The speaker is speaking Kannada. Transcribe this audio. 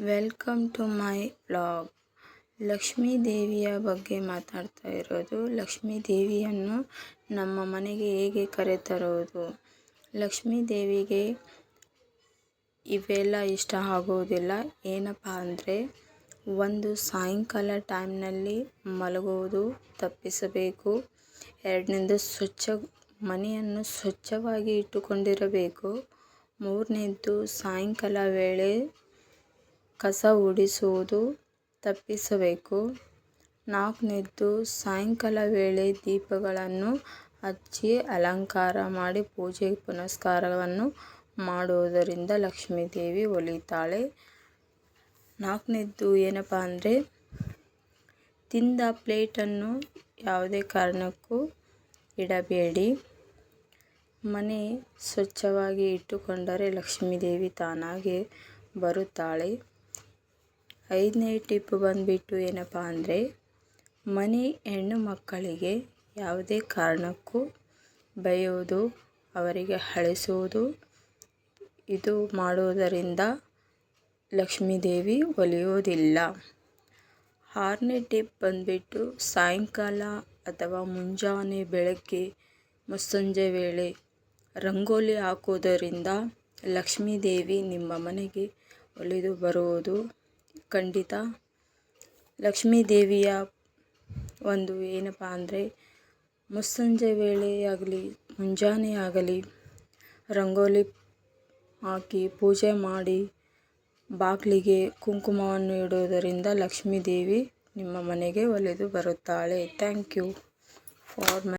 Welcome to my vlog Lakshmi ದೇವಿಯ ಬಗ್ಗೆ ಮಾತಾಡ್ತಾ ಇರೋದು. ಲಕ್ಷ್ಮೀ ದೇವಿಯನ್ನು ನಮ್ಮ ಮನೆಗೆ ಹೇಗೆ ಕರೆತರುವುದು? ಲಕ್ಷ್ಮೀ ದೇವಿಗೆ ಇವೆಲ್ಲ ಇಷ್ಟ ಆಗೋದಿಲ್ಲ. ಏನಪ್ಪ ಅಂದರೆ, ಒಂದು ಸಾಯಂಕಾಲ ಟೈಮ್ನಲ್ಲಿ ಮಲಗುವುದು ತಪ್ಪಿಸಬೇಕು. ಎರಡನೇದು, ಸ್ವಚ್ಛ, ಮನೆಯನ್ನು ಸ್ವಚ್ಛವಾಗಿ ಇಟ್ಟುಕೊಂಡಿರಬೇಕು. ಮೂರನೇದ್ದು ಸಾಯಂಕಾಲ ವೇಳೆ ಕಸ ಗುಡಿಸುವುದು ತಪ್ಪಿಸಬೇಕು. ನಾಲ್ಕನೇದ್ದು ಸಾಯಂಕಾಲ ವೇಳೆ ದೀಪಗಳನ್ನು ಹಚ್ಚಿ ಅಲಂಕಾರ ಮಾಡಿ ಪೂಜೆ ಪುನಸ್ಕಾರವನ್ನು ಮಾಡುವುದರಿಂದ ಲಕ್ಷ್ಮೀ ದೇವಿ ಒಲಿತಾಳೆ ನಾಲ್ಕನೇದ್ದು ಏನಪ್ಪ ಅಂದರೆ, ತಿಂದ ಪ್ಲೇಟನ್ನು ಯಾವುದೇ ಕಾರಣಕ್ಕೂ ಇಡಬೇಡಿ. ಮನೆ ಸ್ವಚ್ಛವಾಗಿ ಇಟ್ಟುಕೊಂಡರೆ ಲಕ್ಷ್ಮೀ ದೇವಿ ತಾನಾಗೆ ಬರುತ್ತಾಳೆ. ಐದನೇ ಟಿಪ್ ಬಂದುಬಿಟ್ಟು ಏನಪ್ಪ ಅಂದರೆ, ಮನೆ ಹೆಣ್ಣು ಮಕ್ಕಳಿಗೆ ಯಾವುದೇ ಕಾರಣಕ್ಕೂ ಬೈಯೋದು, ಅವರಿಗೆ ಅಳಿಸುವುದು ಇದು ಮಾಡುವುದರಿಂದ ಲಕ್ಷ್ಮೀ ದೇವಿ ಒಲಿಯೋದಿಲ್ಲ. ಆರನೇ ಟಿಪ್ ಬಂದುಬಿಟ್ಟು ಸಾಯಂಕಾಲ ಅಥವಾ ಮುಂಜಾನೆ ಬೆಳಗ್ಗೆ ಮುಸ್ಸಂಜೆ ವೇಳೆ ರಂಗೋಲಿ ಹಾಕುವುದರಿಂದ ಲಕ್ಷ್ಮೀ ದೇವಿ ನಿಮ್ಮ ಮನೆಗೆ ಒಲಿದು ಬರುವುದು ಖಂಡಿತ. ಲಕ್ಷ್ಮೀ ದೇವಿಯ ಒಂದು ಏನಪ್ಪ ಅಂದರೆ, ಮುಸ್ಸಂಜೆ ವೇಳೆ ಆಗಲಿ, ಮುಂಜಾನೆ ಆಗಲಿ, ರಂಗೋಲಿ ಹಾಕಿ ಪೂಜೆ ಮಾಡಿ ಬಾಗಿಲಿಗೆ ಕುಂಕುಮವನ್ನು ಇಡುವುದರಿಂದ ಲಕ್ಷ್ಮೀ ದೇವಿ ನಿಮ್ಮ ಮನೆಗೆ ಒಲಿದು ಬರುತ್ತಾಳೆ. Thank you for my